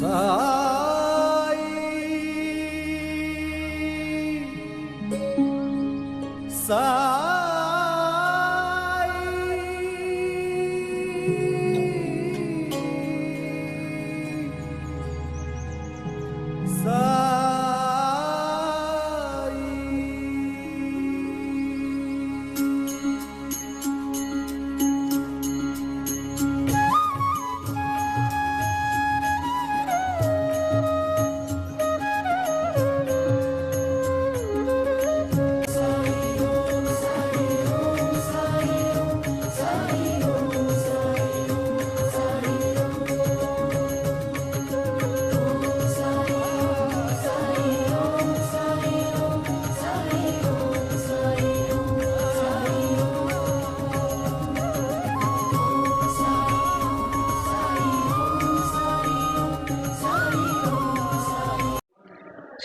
三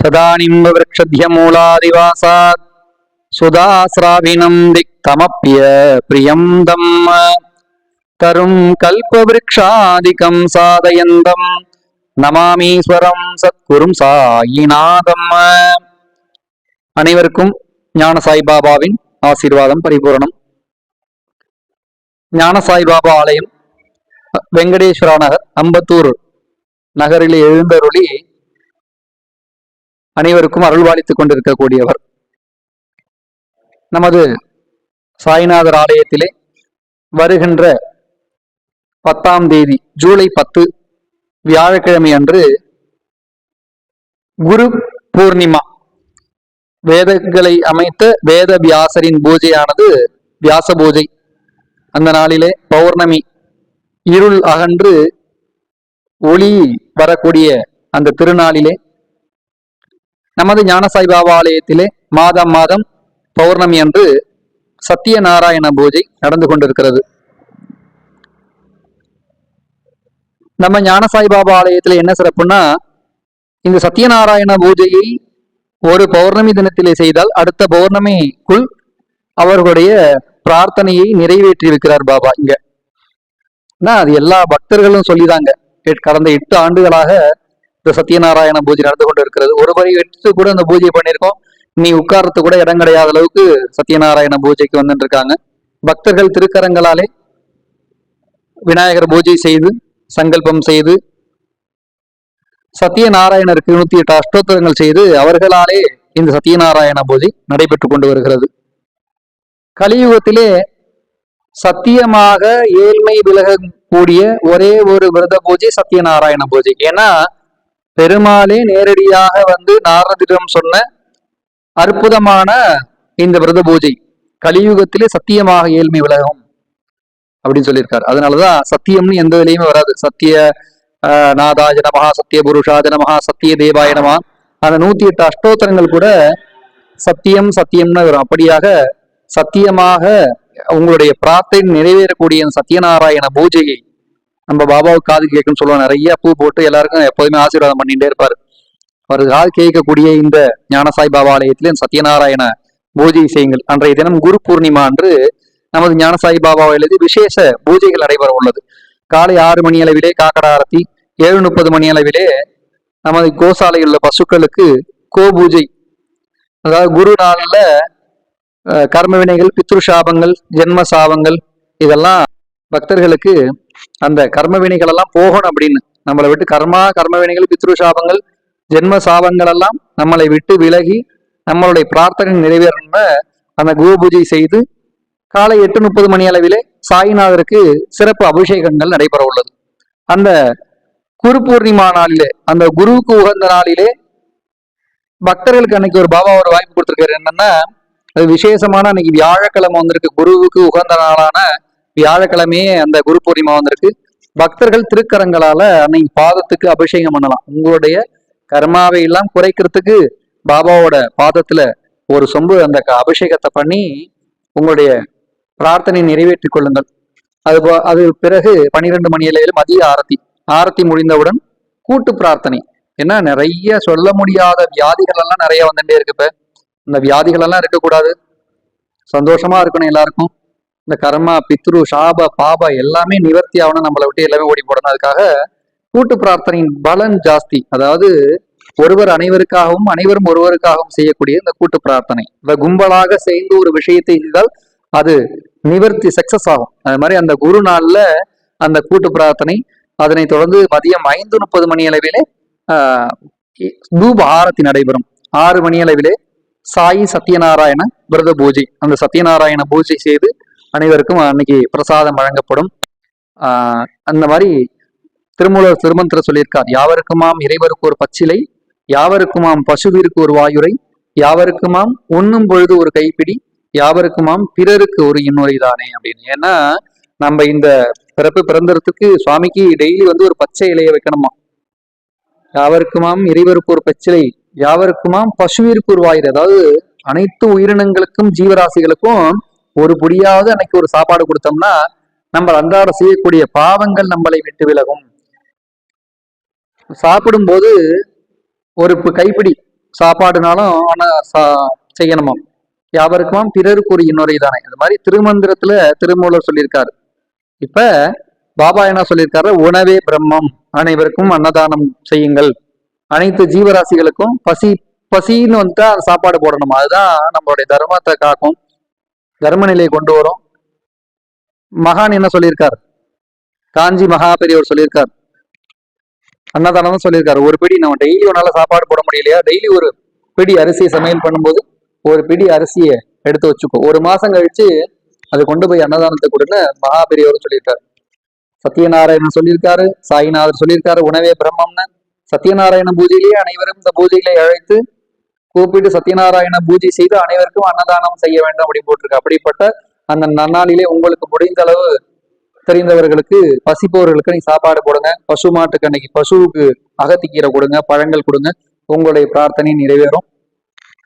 சதானிம்பவக்ஷமூலாதிவாசாத் சுதாசிராவினம் திக்தமப்பிய பிரியம் தம் தரும் கல்பவிருக்ஷாதிகம் சாதயந்தம் நமாமீஸ்வரம் சத்குரும் சாயிநாதம் அனைவருக்கும் ஞான சாய்பாபாவின் ஆசீர்வாதம் பரிபூரணம் ஞான சாய்பாபா ஆலயம் வெங்கடேஸ்வரா நகர் அம்பத்தூர் நகரில் எழுந்தருளி அனைவருக்கும் அருள்வாளித்துக் கொண்டிருக்கக்கூடியவர். நமது சாய்நாதர் ஆலயத்திலே வருகின்ற பத்தாம் தேதி ஜூலை பத்து வியாழக்கிழமை அன்று குரு பூர்ணிமா. வேதங்களை அமைத்த வேத வியாசரின் பூஜையானது வியாச பூஜை. அந்த நாளிலே பௌர்ணமி இருள் அகன்று ஒளி வரக்கூடிய அந்த திருநாளிலே நமது ஞானசாய் பாபா ஆலயத்திலே மாதம் மாதம் பௌர்ணமி அன்று சத்தியநாராயண பூஜை நடந்து கொண்டிருக்கிறது. நம்ம ஞானசாய் பாபா ஆலயத்தில் என்ன சிறப்புன்னா இந்த சத்தியநாராயண பூஜையை ஒரு பௌர்ணமி தினத்திலே செய்தால் அடுத்த பௌர்ணமிக்குள் அவர்களுடைய பிரார்த்தனையை நிறைவேற்றி இருக்கிறார் பாபா இங்க. அது எல்லா பக்தர்களும் சொல்லிதாங்க. கடந்த எட்டு ஆண்டுகளாக இந்த சத்யநாராயண பூஜை நடந்து கொண்டு இருக்கிறது ஒரு முறை எடுத்து கூட அந்த பூஜை பண்ணியிருக்கோம். நீ உட்கார்றது கூட இடம் கிடையாத அளவுக்கு சத்யநாராயண பூஜைக்கு வந்துட்டு இருக்காங்க பக்தர்கள் திருக்கரங்களாலே விநாயகர் பூஜை செய்து சங்கல்பம் செய்து சத்யநாராயணருக்கு நூத்தி எட்டு அஷ்டோத்தரங்கள் செய்து அவர்களாலே இந்த சத்யநாராயண பூஜை நடைபெற்று கொண்டு வருகிறது. கலியுகத்திலே சத்தியமாக ஏழ்மை விலகக்கூடிய ஒரே ஒரு விரத பூஜை சத்யநாராயண பூஜை. ஏன்னா பெருமாளே நேரடியாக வந்து நாரதிடம் சொன்ன அற்புதமான இந்த விரத பூஜை கலியுகத்திலே சத்தியமாக ஏழ்மை உலகம் அப்படின்னு சொல்லியிருக்காரு. அதனாலதான் சத்தியம்னு எந்த இதுலையுமே வராது. சத்திய நாதாஜ நமஹா சத்திய புருஷாஜ நமஹா சத்திய தேவாய நமஹா அந்த நூத்தி எட்டு அஷ்டோத்தரங்கள் கூட சத்தியம் சத்தியம்னு வரும். அப்படியாக சத்தியமாக உங்களுடைய பிரார்த்தனை நிறைவேறக்கூடிய சத்யநாராயண பூஜையை நம்ம பாபாவுக்கு காது கேட்கும் சொல்லுவோம் நிறைய பூ போட்டு எல்லாருக்கும் எப்போதுமே ஆசீர்வாதம் பண்ணிகிட்டே இருப்பார். அவர் காது கேட்கக்கூடிய இந்த ஞானசாய் பாபா ஆலயத்திலே சத்யநாராயண பூஜை செய்யுங்கள். அன்றைய தினம் குரு பூர்ணிமா அன்று நமது ஞானசாய் பாபாவை எழுதி விசேஷ பூஜைகள் நடைபெற உள்ளது. காலை ஆறு மணி அளவிலே காக்கட ஆரத்தி ஏழு முப்பது மணி அளவிலே நமது கோசாலையில் உள்ள பசுக்களுக்கு கோ பூஜை அதாவது குரு நாளில் கர்ம வினைகள் பித்ரு சாபங்கள் ஜென்ம சாபங்கள் இதெல்லாம் பக்தர்களுக்கு அந்த கர்ம வினைகள் எல்லாம் போகணும் அப்படின்னு. நம்மளை விட்டு கர்மா கர்ம வினைகள் பித்ரு சாபங்கள் ஜென்ம சாபங்கள் எல்லாம் நம்மளை விட்டு விலகி நம்மளுடைய பிரார்த்தனை நிறைவேறணும்னு அந்த குரு பூஜை செய்து காலை எட்டு முப்பது மணி அளவிலே சாய்நாதருக்கு சிறப்பு அபிஷேகங்கள் நடைபெற உள்ளது. அந்த குரு பூர்ணிமா நாளிலே அந்த குருவுக்கு உகந்த நாளிலே பக்தர்களுக்கு அன்னைக்கு ஒரு பாபா ஒரு வாய்ப்பு கொடுத்துருக்காரு என்னன்னா அது விசேஷமான அன்னைக்கு வியாழக்கிழமை வந்திருக்கு குருவுக்கு உகந்த நாளான வியாழக்கிழமையே அந்த குரு பூர்ணிமா வந்திருக்கு. பக்தர்கள் திருக்கரங்களால அன்னைக்கு பாதத்துக்கு அபிஷேகம் பண்ணலாம். உங்களுடைய கர்மாவை எல்லாம் குறைக்கிறதுக்கு பாபாவோட பாதத்துல ஒரு சொம்பு அந்த அபிஷேகத்தை பண்ணி உங்களுடைய பிரார்த்தனை நிறைவேற்றிக் கொள்ளுங்கள். அது அது பிறகு பனிரெண்டு மணி அளவில் மதிய ஆரத்தி ஆரத்தி முடிந்தவுடன் கூட்டு பிரார்த்தனை. ஏன்னா நிறைய சொல்ல முடியாத வியாதிகள் எல்லாம் நிறைய வந்துட்டே இருக்கு இப்ப. இந்த வியாதிகள் எல்லாம் இருக்கக்கூடாது. சந்தோஷமா இருக்கணும் எல்லாருக்கும். இந்த கர்மா பித்ரு சாப பாப எல்லாமே நிவர்த்தி ஆகணும் நம்மளை விட்டு எல்லாமே ஓடி போடணும். அதுக்காக கூட்டு பிரார்த்தனையின் பலன் ஜாஸ்தி. அதாவது ஒருவர் அனைவருக்காகவும் அனைவரும் ஒருவருக்காகவும் செய்யக்கூடிய இந்த கூட்டு பிரார்த்தனை. இந்த கும்பலாக சேர்ந்து ஒரு விஷயத்தை செய்தால் அது நிவர்த்தி சக்சஸ் ஆகும். அது மாதிரி அந்த குரு நாள்ல அந்த கூட்டு பிரார்த்தனை அதனை தொடர்ந்து மதியம் ஐந்து முப்பது மணி அளவிலே தூப ஆரத்தி நடைபெறும். ஆறு மணி அளவிலே சாயி சத்யநாராயண விரத பூஜை. அந்த சத்யநாராயண பூஜை செய்து அனைவருக்கும் அன்னைக்கு பிரசாதம் வழங்கப்படும். அந்த மாதிரி திருமூலர் திருமந்திர சொல்லியிருக்கார். யாவருக்குமாம் இறைவருக்கு ஒரு பச்சிலை யாவருக்குமாம் பசுவிற்கு ஒரு வாயுரை யாவருக்குமாம் உண்ணும் பொழுது ஒரு கைப்பிடி யாவருக்குமாம் பிறருக்கு ஒரு இன்னொரு தானே அப்படின்னு. ஏன்னா நம்ம இந்த பிறப்பு பிறந்தறதுக்கு சுவாமிக்கு டெய்லி வந்து ஒரு பச்சை இலையை வைக்கணுமா? யாவருக்குமாம் இறைவருக்கு ஒரு பச்சிலை யாவருக்குமாம் பசுவிற்கு ஒரு வாயுரை. அதாவது அனைத்து உயிரினங்களுக்கும் ஜீவராசிகளுக்கும் ஒரு புடியாவது அன்னைக்கு ஒரு சாப்பாடு கொடுத்தோம்னா நம்ம அன்றாட செய்யக்கூடிய பாவங்கள் நம்மளை விட்டு விலகும். சாப்பிடும்போது ஒரு கைப்பிடி சாப்பாடுனாலும் ஆனா சா- செய்யணுமாம். யாவருக்குமாம் பிறருக்கு ஒரு இன்னொரு தானே. இந்த மாதிரி திருமந்திரத்துல திருமூலர் சொல்லியிருக்காரு. இப்ப பாபா என்ன சொல்லியிருக்காரு? உணவே பிரம்மம். அனைவருக்கும் அன்னதானம் செய்யுங்கள். அனைத்து ஜீவராசிகளுக்கும் பசி பசின்னு வந்துட்டா அந்த சாப்பாடு போடணும்? அதுதான் நம்மளுடைய தர்மத்தை காக்கும். தர்ம நிலையை கொண்டு வரும். மகான் என்ன சொல்லியிருக்கார்? காஞ்சி மகா பெரியவர் சொல்லியிருக்கார். அன்னதானம் சொல்லியிருக்காரு. ஒரு பிடி நம்ம டெய்லி உன்னால சாப்பாடு போட முடியலையா? டெய்லி ஒரு பிடி அரிசியை சமையல் பண்ணும்போது ஒரு பிடி அரிசியை எடுத்து வச்சுக்கோ. ஒரு மாசம் கழிச்சு அதை கொண்டு போய் அன்னதானத்தை கொடுன்னு மகா பெரியவர் சொல்லியிருக்காரு. சத்யநாராயணன் சொல்லியிருக்காரு சாய்நாதர் சொல்லியிருக்காரு உணவே பிரம்மம்னு. சத்யநாராயண பூஜையிலேயே அனைவரும் இந்த பூஜையிலே அழைத்து கூப்பிட்டு சத்யநாராயண பூஜை செய்து அனைவருக்கும் அன்னதானம் செய்ய வேண்டும் அப்படின்னு போட்டிருக்கு. அப்படிப்பட்ட அந்த நன்னாளிலே உங்களுக்கு முடிந்த அளவு தெரிந்தவர்களுக்கு பசிப்பவர்களுக்கு நீ சாப்பாடு போடுங்க. பசு மாட்டுக்கு அன்னைக்கு பசுவுக்கு அகத்திக்கீரை கொடுங்க பழங்கள் கொடுங்க. உங்களுடைய பிரார்த்தனை நிறைவேறும்.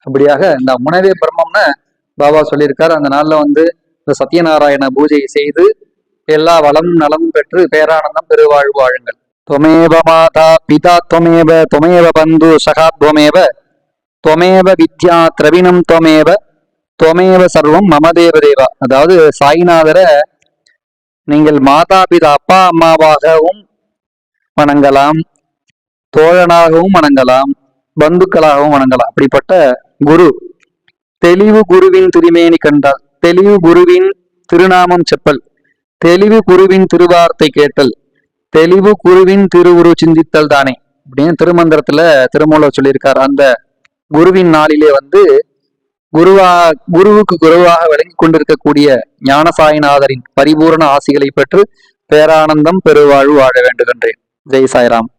அப்படியாக இந்த உணவே பிரம்மம்னு பாபா சொல்லியிருக்காரு. அந்த நாள்ல வந்து இந்த சத்யநாராயண பூஜையை செய்து எல்லா வளமும் நலமும் பெற்று பேரானந்தம் பெருவாழ்வு வாழுங்கள். துவமேவ மாதா பிதா துவமேவ துவமேவ பந்து சகா துவமேவ துவமேவ வித்யா திரவிணம் துவமேவ துவமேவ சர்வம் மம தேவா அதாவது சாய்நாதரை நீங்கள் மாதா பிதா அப்பா அம்மாவாகவும் வணங்கலாம் தோழனாகவும் வணங்கலாம் பந்துக்களாகவும் வணங்கலாம். அப்படிப்பட்ட குரு தெளிவு குருவின் திருமேனி கண்டால் தெளிவு குருவின் திருநாமம் செப்பல். தெளிவு குருவின் திருவார்த்தை கேட்டல். தெளிவு குருவின் திருவுரு சிந்தித்தல் தானே. அப்படின்னு திருமந்திரத்துல திருமூலர் சொல்லியிருக்கார். அந்த குருவின் நாளிலே வந்து குருவா குருவுக்கு குருவாக விளங்கி கொண்டிருக்கக்கூடிய ஞானசாயிநாதரின் பரிபூரண ஆசிகளை பெற்று பேரானந்தம் பெருவாழ்வு வாழ வேண்டுகின்றேன். ஜெய் சாய்ராம்.